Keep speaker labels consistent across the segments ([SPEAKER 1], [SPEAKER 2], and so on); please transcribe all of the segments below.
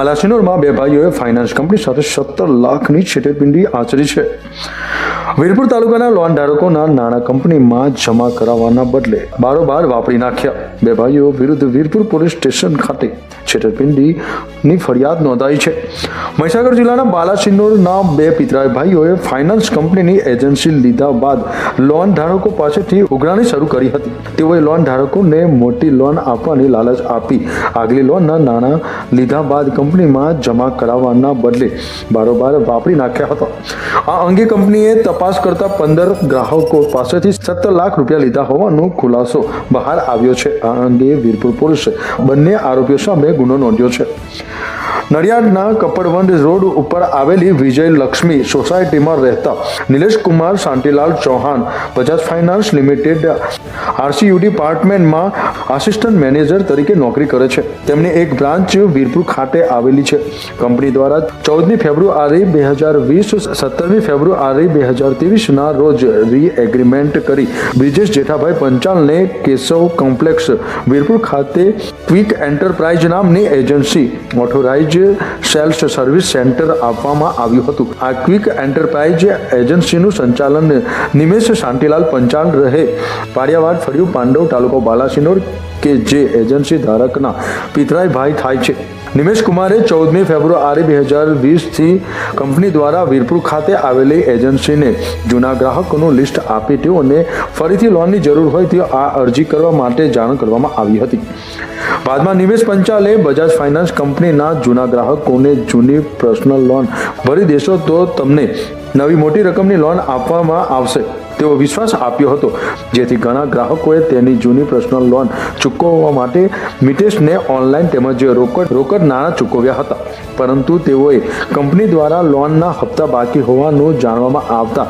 [SPEAKER 1] બાલાસિનોરમાં બે ભાઈઓએ finance company સાથે સત્તર લાખની છેતરપિંડી આચરી છે. વીરપુર તાલુકાના લોન ધારકોના નાણાં કંપનીમાં જમા કરાવવાના બદલે બારોબાર વાપરી નાખ્યા. બે ભાઈઓ વિરુદ્ધ વીરપુર પોલીસ સ્ટેશન ખાતે છેતરપિંડીની ફરિયાદ નોંધાઈ છે. મહીસાગર જિલ્લાના બાલાસિનોરના બે પિતરાય ભાઈઓએ ફાઇનાન્સ કંપનીની એજન્સી લીધા બાદ લોન ધારકો પાસેથી ઉઘરાણી શરૂ કરી હતી. તેઓએ લોન ધારકોને મોટી લોન આપવાની લાલચ આપી આગલી લોનના નાણાં લીધા બાદ કંપનીમાં જમા કરાવવાના બદલે બારોબાર વાપરી નાખ્યા હતા. આ અંગે કંપનીએ તપાસ કરતા પંદર ગ્રાહકો પાસેથી સત્તર લાખ રૂપિયા લીધા હોવાનો ખુલાસો બહાર આવ્યો છે. આ અંગે વીરપુર પોલીસે બંને આરોપીઓ સામે ગુનો નોંધ્યો છે. નડિયાદના કપડવંડ રોડ ઉપર આવેલી વિજય લક્ષ્મી સોસાયટીમાં રહેતા Nilesh Kumar Shantilal Chauhan Bajaj finance limited RCU ડિપાર્ટમેન્ટમાં assistant manager તરીકે નોકરી કરે છે. તેમની એક બ્રાન્ચ વીરપુર ખાતે આવેલી છે. કંપની દ્વારા ચૌદમી ફેબ્રુઆરી બે હજાર વીસ સત્તરમી ફેબ્રુઆરી બે હજાર ત્રેવીસના રોજ રી એગ્રીમેન્ટ કરી બ્રિજેશ જેઠાભાઈ પંચાલને કેશવ કોમ્પ્લેક્સ વીરપુર ખાતે ક્વિક એન્ટરપ્રાઇઝ નામની agency authorise sales service centre આપવામાં આવ્યું હતું. આ ક્વિક એન્ટરપ્રાઇઝ એજન્સીનું સંચાલન નિમેશ શાંતિલાલ પંચાલ રહે. પાડિયાવાડ ફળિયું, પાંડવ તાલુકો, બાલાસિનોર કે જે એજન્સી ધારકના પિતરાય ભાઈ થાય છે. નિમેશ કુમારે ચૌદમી ફેબ્રુઆરી બે હજાર વીસથી કંપની દ્વારા વીરપુર ખાતે આવેલી એજન્સીને જૂના ગ્રાહકોનું લિસ્ટ આપી તેઓને ફરીથી લોનની જરૂર હોય તેઓ આ અરજી કરવા માટે જાણ કરવામાં આવી હતી. બાદમાં નિમેશ પંચાલે બજાજ ફાઇનાન્સ કંપનીના જૂના ગ્રાહકોને જૂની પર્સનલ લોન ભરી દેશો તો તમને નવી મોટી રકમની લોન આપવામાં આવશે. તેવો વિશ્વાસ આપ્યો હતો. જેથી ઘણા ગ્રાહકોએ તેની જૂની પર્સનલ લોન ચૂકવવા માટે મિતેશને ઓનલાઈન તેમજ રોકડ રોકડ નાણાં ચૂકવ્યા હતા. પરંતુ તેઓએ કંપની દ્વારા લોનના હપ્તા બાકી હોવાનું જાણવામાં આવતા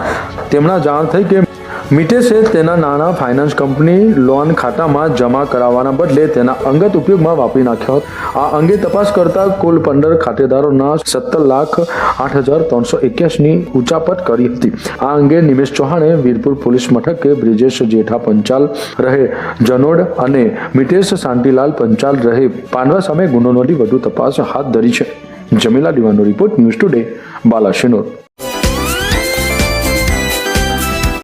[SPEAKER 1] તેમના જાણ થઈ કે મિતેશે તેના નાણાં ફાઇનાન્સ કંપની લોન ખાતામાં જમા કરાવવાના બદલે તેના અંગત ઉપયોગમાં વાપરી નાખ્યો હતો. આ અંગે તપાસ કરતા કુલ પંદર ખાતેદારોના સત્તર લાખ આઠ હજાર ત્રણસો એક્યાસીની ઉચાપત કરી હતી. આ અંગે નિમેશ ચૌહાણે વીરપુર પોલીસ મથકે બ્રિજેશ જેઠા પંચાલ રહે, જનોડ અને મિટેશ શાંતિલાલ પંચાલ રહે પાંડવા સામે ગુનો નોંધી વધુ તપાસ હાથ ધરી છે. જમીલા દિવાનો રિપોર્ટ ન્યૂઝ ટુડે બાલાશિનોર